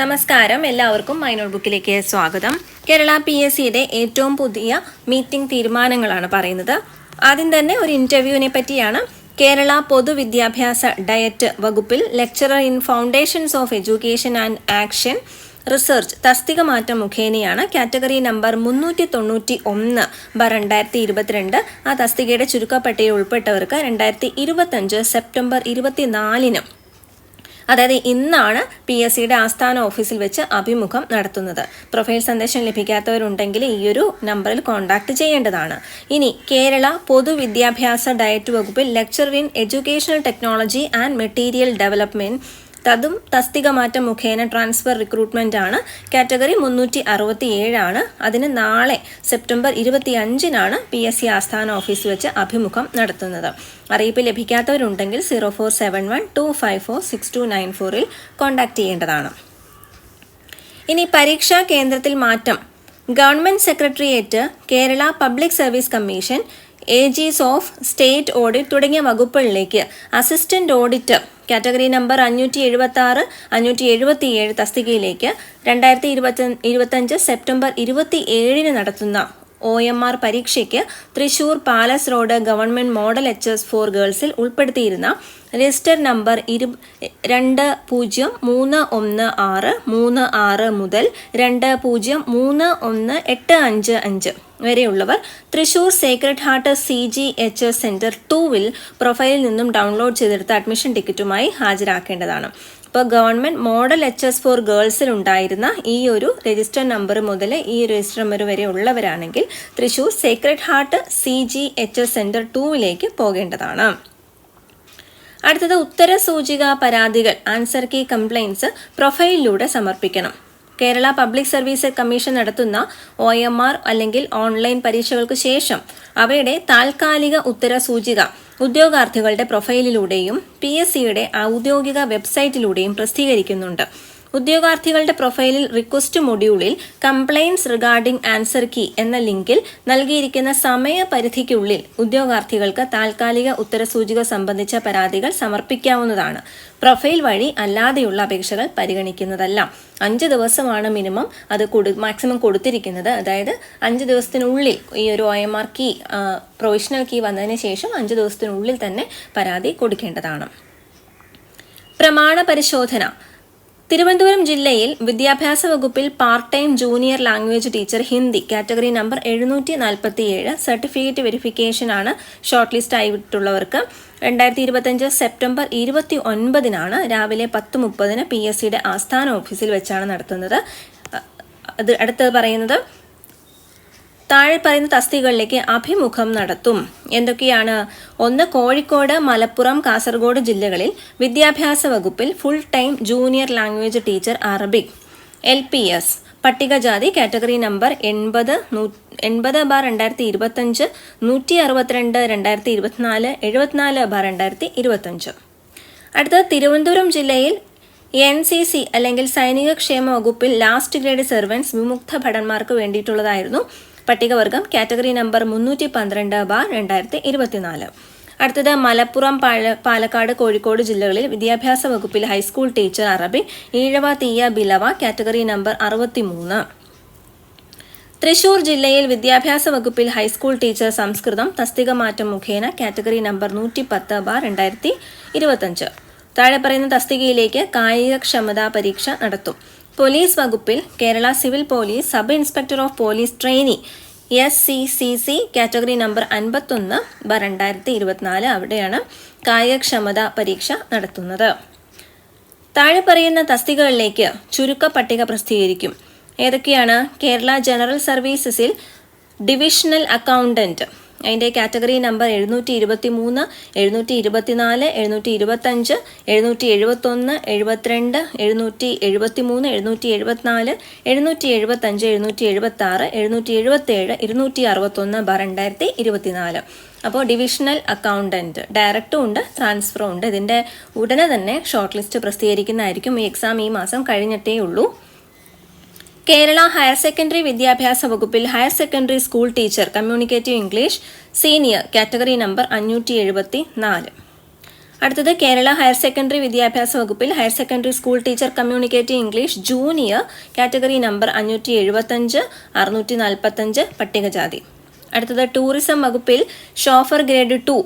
നമസ്കാരം. എല്ലാവർക്കും മൈ നോട്ട്ബുക്കിലേക്ക് സ്വാഗതം. കേരള പി എസ് സിയുടെ ഏറ്റവും പുതിയ മീറ്റിംഗ് തീരുമാനങ്ങളാണ് പറയുന്നത്. ആദ്യം തന്നെ ഒരു ഇന്റർവ്യൂവിനെ പറ്റിയാണ് കേരള പൊതുവിദ്യാഭ്യാസ ഡയറ്റ് വകുപ്പിൽ lecturer in foundations of education and action research തസ്തിക മാറ്റം മുഖേനയാണ് കാറ്റഗറി നമ്പർ മുന്നൂറ്റി തൊണ്ണൂറ്റി ഒന്ന് ബ രണ്ടായിരത്തി ഇരുപത്തിരണ്ട് ആ തസ്തികയുടെ ചുരുക്കപ്പട്ടികയിൽ ഉൾപ്പെട്ടവർക്ക് രണ്ടായിരത്തി ഇരുപത്തഞ്ച് സെപ്റ്റംബർ ഇരുപത്തിനാലിന് അതായത് ഇന്നാണ് പി എസ് സിയുടെ ആസ്ഥാന ഓഫീസിൽ വെച്ച് അഭിമുഖം നടത്തുന്നത്. പ്രൊഫൈൽ സന്ദേശം ലഭിക്കാത്തവരുണ്ടെങ്കിൽ ഈ ഒരു നമ്പറിൽ കോൺടാക്ട് ചെയ്യേണ്ടതാണ്. ഇനി കേരള പൊതുവിദ്യാഭ്യാസ ഡയറ്റ് വകുപ്പിൽ lecturer in educational technology and material development തതും തസ്തിക മാറ്റം മുഖേന ട്രാൻസ്ഫർ റിക്രൂട്ട്മെന്റ് ആണ് കാറ്റഗറി മുന്നൂറ്റി അറുപത്തി ഏഴാണ് അതിന് നാളെ സെപ്റ്റംബർ ഇരുപത്തി അഞ്ചിനാണ് പി എസ് സി ആസ്ഥാന ഓഫീസ് വെച്ച് അഭിമുഖം നടത്തുന്നത്. അറിയിപ്പ് ലഭിക്കാത്തവരുണ്ടെങ്കിൽ zero four seven one two five four six two nine ഫോറിൽ കോൺടാക്ട് ചെയ്യേണ്ടതാണ്. ഇനി പരീക്ഷാ കേന്ദ്രത്തിൽ മാറ്റം. Government secretariat Kerala public service commission A G's of state audit തുടങ്ങിയ വകുപ്പുകളിലേക്ക്. അസിസ്റ്റന്റ് ഓഡിറ്റർ കാറ്റഗറി നമ്പർ അഞ്ഞൂറ്റി എഴുപത്തി ആറ് അഞ്ഞൂറ്റി എഴുപത്തി ഏഴ് തസ്തികയിലേക്ക്. രണ്ടായിരത്തി ഇരുപത്തി ഇരുപത്തഞ്ച് സെപ്റ്റംബർ ഇരുപത്തി ഏഴിന് നടത്തുന്ന ഒ എം ആർ പരീക്ഷയ്ക്ക് Thrissur palace road government model H S four ഗേൾസിൽ ഉൾപ്പെടുത്തിയിരുന്ന രജിസ്റ്റർ നമ്പർ ഇരു രണ്ട് പൂജ്യം മൂന്ന് ഒന്ന് ആറ് മൂന്ന് ആറ് മുതൽ രണ്ട് പൂജ്യം മൂന്ന് ഒന്ന് എട്ട് അഞ്ച് അഞ്ച് വരെയുള്ളവർ Thrissur Sacred Heart C G H S centre ടൂവിൽ പ്രൊഫൈലിൽ നിന്നും ഡൗൺലോഡ് ചെയ്തെടുത്ത അഡ്മിഷൻ ടിക്കറ്റുമായി ഹാജരാക്കേണ്ടതാണ്. ഇപ്പോൾ government model H S for ഗേൾസിൽ ഉണ്ടായിരുന്ന ഈ ഒരു രജിസ്റ്റർ നമ്പർ മുതൽ ഈ രജിസ്റ്റർ നമ്പർ വരെ ഉള്ളവരാണെങ്കിൽ Thrissur Sacred Heart C G H S centre ടൂവിലേക്ക് പോകേണ്ടതാണ്. അടുത്തത് ഉത്തര സൂചിക പരാതികൾ ആൻസർ കീ കംപ്ലൈൻസ് പ്രൊഫൈലിലൂടെ സമർപ്പിക്കണം. കേരള പബ്ലിക് സർവീസ് കമ്മീഷൻ നടത്തുന്ന ഒ എം ആർ അല്ലെങ്കിൽ ഓൺലൈൻ പരീക്ഷകൾക്ക് ശേഷം അവയുടെ താൽക്കാലിക ഉത്തര സൂചിക ഉദ്യോഗാർത്ഥികളുടെ പ്രൊഫൈലിലൂടെയും പി എസ് സിയുടെ ഔദ്യോഗിക വെബ്സൈറ്റിലൂടെയും പ്രസിദ്ധീകരിക്കുന്നുണ്ട്. ഉദ്യോഗാർത്ഥികളുടെ പ്രൊഫൈലിൽ റിക്വസ്റ്റ് മൊഡ്യൂളിൽ കംപ്ലയിൻസ് റിഗാർഡിംഗ് ആൻസർ കീ എന്ന ലിങ്കിൽ നൽകിയിരിക്കുന്ന സമയപരിധിക്കുള്ളിൽ ഉദ്യോഗാർത്ഥികൾക്ക് താൽക്കാലിക ഉത്തരസൂചിക സംബന്ധിച്ച പരാതികൾ സമർപ്പിക്കാവുന്നതാണ്. പ്രൊഫൈൽ വഴി അല്ലാതെയുള്ള അപേക്ഷകൾ പരിഗണിക്കുന്നതല്ല. അഞ്ച് ദിവസമാണ് മിനിമം അത് കൊടു മാക്സിമം കൊടുത്തിരിക്കുന്നത്. അതായത് അഞ്ച് ദിവസത്തിനുള്ളിൽ ഈ ഒരു O M R key provisional key വന്നതിന് ശേഷം അഞ്ച് ദിവസത്തിനുള്ളിൽ തന്നെ പരാതി കൊടുക്കേണ്ടതാണ്. പ്രമാണ പരിശോധന. തിരുവനന്തപുരം ജില്ലയിൽ വിദ്യാഭ്യാസ വകുപ്പിൽ part time junior language teacher Hindi category number എഴുന്നൂറ്റി നാൽപ്പത്തി ഏഴ് സർട്ടിഫിക്കറ്റ് വെരിഫിക്കേഷൻ ആണ് ഷോർട്ട് ലിസ്റ്റ് ആയിട്ടുള്ളവർക്ക് രണ്ടായിരത്തി ഇരുപത്തഞ്ച് സെപ്റ്റംബർ ഇരുപത്തി ഒൻപതിനാണ് രാവിലെ പത്ത് മുപ്പതിന് പി എസ് സിയുടെ ആസ്ഥാന ഓഫീസിൽ വെച്ചാണ് നടത്തുന്നത്. അത് അടുത്തത് പറയുന്നത്. താഴെ പറയുന്ന തസ്തികകളിലേക്ക് അഭിമുഖം നടത്തും. എന്തൊക്കെയാണ്? ഒന്ന് കോഴിക്കോട് മലപ്പുറം കാസർഗോഡ് ജില്ലകളിൽ വിദ്യാഭ്യാസ വകുപ്പിൽ full time junior language teacher Arabic L P S പട്ടികജാതി കാറ്റഗറി നമ്പർ എൺപത് എൺപത് ബാർ രണ്ടായിരത്തി ഇരുപത്തഞ്ച് നൂറ്റി അറുപത്തിരണ്ട് രണ്ടായിരത്തി ഇരുപത്തിനാല് എഴുപത്തിനാല് ബാർ രണ്ടായിരത്തി ഇരുപത്തഞ്ച് അടുത്തത് തിരുവനന്തപുരം ജില്ലയിൽ എൻ സി സി അല്ലെങ്കിൽ സൈനിക ക്ഷേമ വകുപ്പിൽ ലാസ്റ്റ് ഗ്രേഡ് സെർവൻസ് വിമുക്ത ഭടന്മാർക്ക് വേണ്ടിയിട്ടുള്ളതായിരുന്നു. പട്ടികവർഗം കാറ്റഗറി നമ്പർ മുന്നൂറ്റി പന്ത്രണ്ട് ബാർ രണ്ടായിരത്തി ഇരുപത്തിനാല് അടുത്തത് മലപ്പുറം പാല പാലക്കാട് കോഴിക്കോട് ജില്ലകളിൽ വിദ്യാഭ്യാസ വകുപ്പിൽ ഹൈസ്കൂൾ ടീച്ചർ അറബി ഈഴവ തീയ ബിലവ കാറ്റഗറി നമ്പർ അറുപത്തിമൂന്ന്. തൃശൂർ ജില്ലയിൽ വിദ്യാഭ്യാസ വകുപ്പിൽ ഹൈസ്കൂൾ ടീച്ചർ സംസ്കൃതം തസ്തിക മാറ്റം മുഖേന കാറ്റഗറി നമ്പർ നൂറ്റി പത്ത് ബാർ രണ്ടായിരത്തി ഇരുപത്തഞ്ച് താഴെ പറയുന്ന തസ്തികയിലേക്ക് കായികക്ഷമതാ പരീക്ഷ നടത്തും. പോലീസ് വകുപ്പിൽ Kerala civil police sub inspector of police trainee S C C C category number അൻപത്തൊന്ന് ബ രണ്ടായിരത്തി ഇരുപത്തിനാല് അവിടെയാണ് കായികക്ഷമത പരീക്ഷ നടത്തുന്നത്. താഴെ പറയുന്ന തസ്തികകളിലേക്ക് ചുരുക്ക പട്ടിക പ്രസിദ്ധീകരിക്കും. ഏതൊക്കെയാണ്? കേരള ജനറൽ സർവീസസിൽ ഡിവിഷണൽ അക്കൗണ്ടന്റ് അതിന്റെ കാറ്റഗറി നമ്പർ എഴുന്നൂറ്റി ഇരുപത്തി മൂന്ന് എഴുന്നൂറ്റി ഇരുപത്തിനാല് എഴുന്നൂറ്റി ഇരുപത്തഞ്ച് എഴുന്നൂറ്റി എഴുപത്തൊന്ന് എഴുപത്തിരണ്ട് എഴുന്നൂറ്റി എഴുപത്തി മൂന്ന് എഴുന്നൂറ്റി എഴുപത്തിനാല് എഴുന്നൂറ്റി എഴുപത്തഞ്ച് എഴുന്നൂറ്റി എഴുപത്തി ആറ് എഴുന്നൂറ്റി എഴുപത്തേഴ് ഇരുന്നൂറ്റി അറുപത്തൊന്ന് ബാർ രണ്ടായിരത്തി ഇരുപത്തിനാല്. അപ്പോൾ ഡിവിഷണൽ അക്കൗണ്ടന്റ് ഡയറക്റ്റും ഉണ്ട് ട്രാൻസ്ഫറും ഉണ്ട്. ഇതിന്റെ ഉടനെ തന്നെ ഷോർട്ട് ലിസ്റ്റ് പ്രസിദ്ധീകരിക്കുന്നതായിരിക്കും ഈ എക്സാം ഈ മാസം കഴിഞ്ഞിട്ടേ ഉള്ളൂ കേരള ഹയർ സെക്കൻഡറി വിദ്യാഭ്യാസ വകുപ്പിൽ higher secondary school teacher communicative English senior category number അഞ്ഞൂറ്റി എഴുപത്തി നാല് അടുത്തത് കേരള ഹയർ സെക്കൻഡറി വിദ്യാഭ്യാസ വകുപ്പിൽ higher secondary school teacher communicative English junior category number അഞ്ഞൂറ്റി എഴുപത്തഞ്ച് അറുന്നൂറ്റി നാൽപ്പത്തഞ്ച് പട്ടികജാതി. അടുത്തത് ടൂറിസം വകുപ്പിൽ chauffeur grade two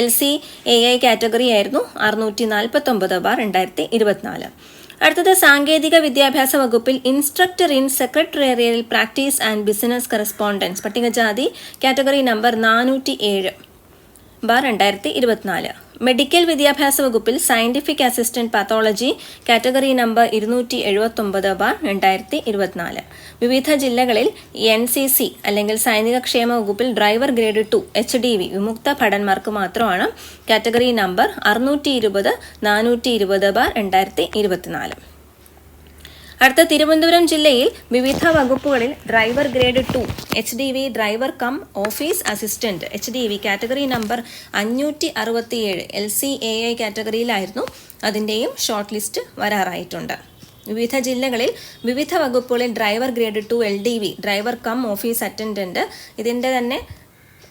L C A I category ആയിരുന്നു അറുന്നൂറ്റി നാൽപ്പത്തൊമ്പത് ബാർ രണ്ടായിരത്തി ഇരുപത്തിനാല്. അടുത്തത് സാങ്കേതിക വിദ്യാഭ്യാസ വകുപ്പിൽ instructor in secretarial practice and business correspondence പട്ടികജാതി കാറ്റഗറി നമ്പർ നാനൂറ്റി ഏഴ് ബാർ രണ്ടായിരത്തി ഇരുപത്തിനാല് മെഡിക്കൽ വിദ്യാഭ്യാസ വകുപ്പിൽ scientific assistant pathology category number ഇരുന്നൂറ്റി എഴുപത്തൊമ്പത് ബാർ രണ്ടായിരത്തി ഇരുപത്തിനാല് വിവിധ ജില്ലകളിൽ എൻ സി സി അല്ലെങ്കിൽ സൈനിക ക്ഷേമ വകുപ്പിൽ driver grade two H D V വിമുക്ത ഭടന്മാർക്ക് മാത്രമാണ് കാറ്റഗറി നമ്പർ അറുന്നൂറ്റി ഇരുപത് നാനൂറ്റി ഇരുപത് ബാർ രണ്ടായിരത്തി ഇരുപത്തിനാല് അടുത്ത തിരുവനന്തപുരം ജില്ലയിൽ വിവിധ വകുപ്പുകളിൽ driver grade two H D V driver cum office assistant H D V category number അഞ്ഞൂറ്റി അറുപത്തിയേഴ് എൽ സി എ ഐ കാറ്റഗറിയിലായിരുന്നു അതിന്റെയും ഷോർട്ട് ലിസ്റ്റ് വരാറായിട്ടുണ്ട്. വിവിധ ജില്ലകളിൽ വിവിധ വകുപ്പുകളിൽ driver grade two L D V driver cum office attendant ഇതിന്റെ തന്നെ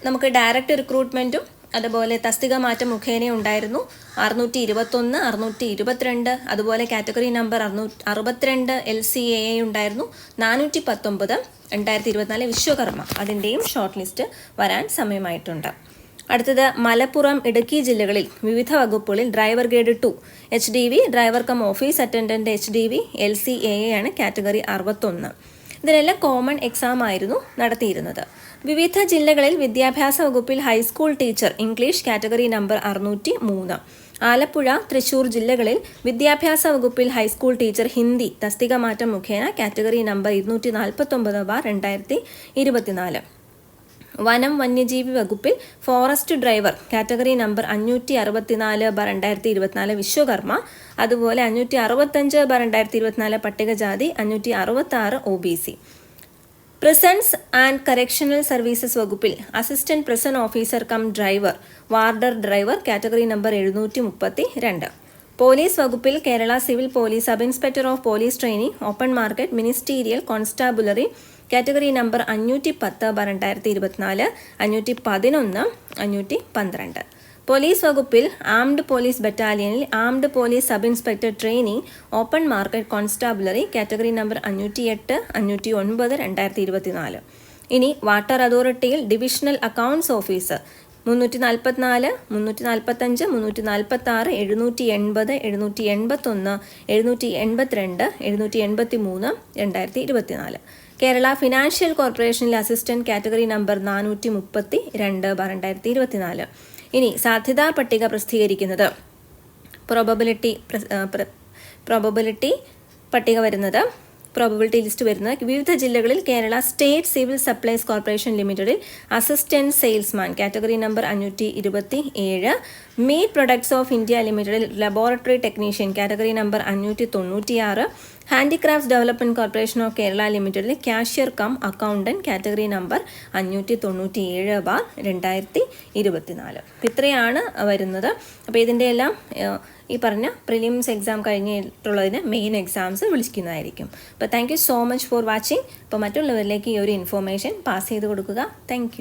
നമുക്ക് ഡയറക്റ്റ് റിക്രൂട്ട്മെന്റും അതുപോലെ തസ്തിക മാറ്റം മുഖേന ഉണ്ടായിരുന്നു. അറുന്നൂറ്റി ഇരുപത്തൊന്ന് അറുന്നൂറ്റി ഇരുപത്തിരണ്ട് അതുപോലെ കാറ്റഗറി നമ്പർ അറുന്നൂ അറുപത്തിരണ്ട് എൽ സി എ ഉണ്ടായിരുന്നു. നാനൂറ്റി പത്തൊമ്പത് രണ്ടായിരത്തി ഇരുപത്തിനാല് വിശ്വകർമ്മ. അതിന്റെയും ഷോർട്ട് ലിസ്റ്റ് വരാൻ സമയമായിട്ടുണ്ട്. അടുത്തത് മലപ്പുറം ഇടുക്കി ജില്ലകളിൽ വിവിധ വകുപ്പുകളിൽ driver grade two H D V driver cum office attendant H D V L C A ആണ് കാറ്റഗറി അറുപത്തൊന്ന്. ഇതിനെല്ലാം കോമൺ എക്സാം ആയിരുന്നു നടത്തിയിരുന്നത്. വിവിധ ജില്ലകളിൽ വിദ്യാഭ്യാസ വകുപ്പിൽ high school teacher English category number അറുന്നൂറ്റി മൂന്ന്. ആലപ്പുഴ തൃശൂർ ജില്ലകളിൽ വിദ്യാഭ്യാസ വകുപ്പിൽ ഹൈസ്കൂൾ ടീച്ചർ ഹിന്ദി തസ്തിക മാറ്റം മുഖേന കാറ്റഗറി നമ്പർ ഇരുന്നൂറ്റി നാൽപ്പത്തൊമ്പത് ബാർ രണ്ടായിരത്തി ഇരുപത്തിനാല്. വനം വന്യജീവി വകുപ്പിൽ ഫോറസ്റ്റ് ഡ്രൈവർ കാറ്റഗറി നമ്പർ അഞ്ഞൂറ്റി അറുപത്തിനാല് ബാർ രണ്ടായിരത്തി ഇരുപത്തിനാല് വിശ്വകർമ്മ അതുപോലെ അഞ്ഞൂറ്റി അറുപത്തഞ്ച് ബാർ രണ്ടായിരത്തി ഇരുപത്തിനാല് പട്ടികജാതി അഞ്ഞൂറ്റി അറുപത്തി ആറ് O B C. Prisons and correctional services വകുപ്പിൽ assistant prison officer cum driver warder driver category number എഴുന്നൂറ്റി മുപ്പത്തി രണ്ട് പോലീസ് വകുപ്പിൽ Kerala civil police sub inspector of police training open market ministerial constabulary category number അഞ്ഞൂറ്റി പത്ത് bar രണ്ടായിരത്തി ഇരുപത്തിനാല് അഞ്ഞൂറ്റി പതിനൊന്ന് അഞ്ഞൂറ്റി പന്ത്രണ്ട് പോലീസ് വകുപ്പിൽ armed police ബറ്റാലിയനിൽ armed police sub inspector training open market constabulary category number അഞ്ഞൂറ്റി എട്ട് അഞ്ഞൂറ്റി ഒൻപത് രണ്ടായിരത്തി ഇരുപത്തിനാല് ഇനി വാട്ടർ അതോറിറ്റിയിൽ ഡിവിഷണൽ അക്കൗണ്ട്സ് ഓഫീസർ മുന്നൂറ്റി നാൽപ്പത്തിനാല് മുന്നൂറ്റി നാൽപ്പത്തഞ്ച് മുന്നൂറ്റി നാൽപ്പത്തി ആറ് എഴുന്നൂറ്റി എൺപത് എഴുന്നൂറ്റി എൺപത്തൊന്ന് എഴുന്നൂറ്റി എൺപത്തിരണ്ട് എഴുന്നൂറ്റി എൺപത്തി മൂന്ന് രണ്ടായിരത്തി ഇരുപത്തിനാല് കേരള ഫിനാൻഷ്യൽ കോർപ്പറേഷനിലെ അസിസ്റ്റന്റ് കാറ്റഗറി നമ്പർ നാനൂറ്റി മുപ്പത്തി രണ്ട് ബാർ രണ്ടായിരത്തി ഇരുപത്തിനാല് ഇനി സാധ്യതാ പട്ടിക പ്രസിദ്ധീകരിക്കുന്നത്. പ്രോബബിലിറ്റി പ്രോബബിലിറ്റി പട്ടിക വരുന്നത്. പ്രോബബിലിറ്റി ലിസ്റ്റ് വരുന്നത്. വിവിധ ജില്ലകളിൽ Kerala state civil supplies corporation ലിമിറ്റഡിൽ അസിസ്റ്റന്റ് സെയിൽസ്മാൻ കാറ്റഗറി നമ്പർ അഞ്ഞൂറ്റി ഇരുപത്തി ഏഴ് മീറ്റ് പ്രൊഡക്ട്സ് ഓഫ് ഇന്ത്യ ലിമിറ്റഡിൽ ലബോറട്ടറി ടെക്നീഷ്യൻ കാറ്റഗറി നമ്പർ അഞ്ഞൂറ്റി തൊണ്ണൂറ്റിയാറ് handicrafts development corporation of Kerala ലിമിറ്റഡിലെ cashier cum accountant category number അഞ്ഞൂറ്റി തൊണ്ണൂറ്റി ഏഴ് ബാർ രണ്ടായിരത്തി ഇരുപത്തിനാല് ഇത്രയാണ് വരുന്നത്. അപ്പോൾ ഇതിന്റെ എല്ലാം ഈ പറഞ്ഞ പ്രിലിംസ് എക്സാം കഴിഞ്ഞിട്ടുള്ളതിന് മെയിൻ എക്സാംസ് വിളിക്കുന്നതായിരിക്കും. അപ്പോൾ thank you so much for watching അപ്പോൾ മറ്റുള്ളവരിലേക്ക് ഈ ഒരു ഇൻഫോർമേഷൻ പാസ് ചെയ്ത് കൊടുക്കുക. താങ്ക്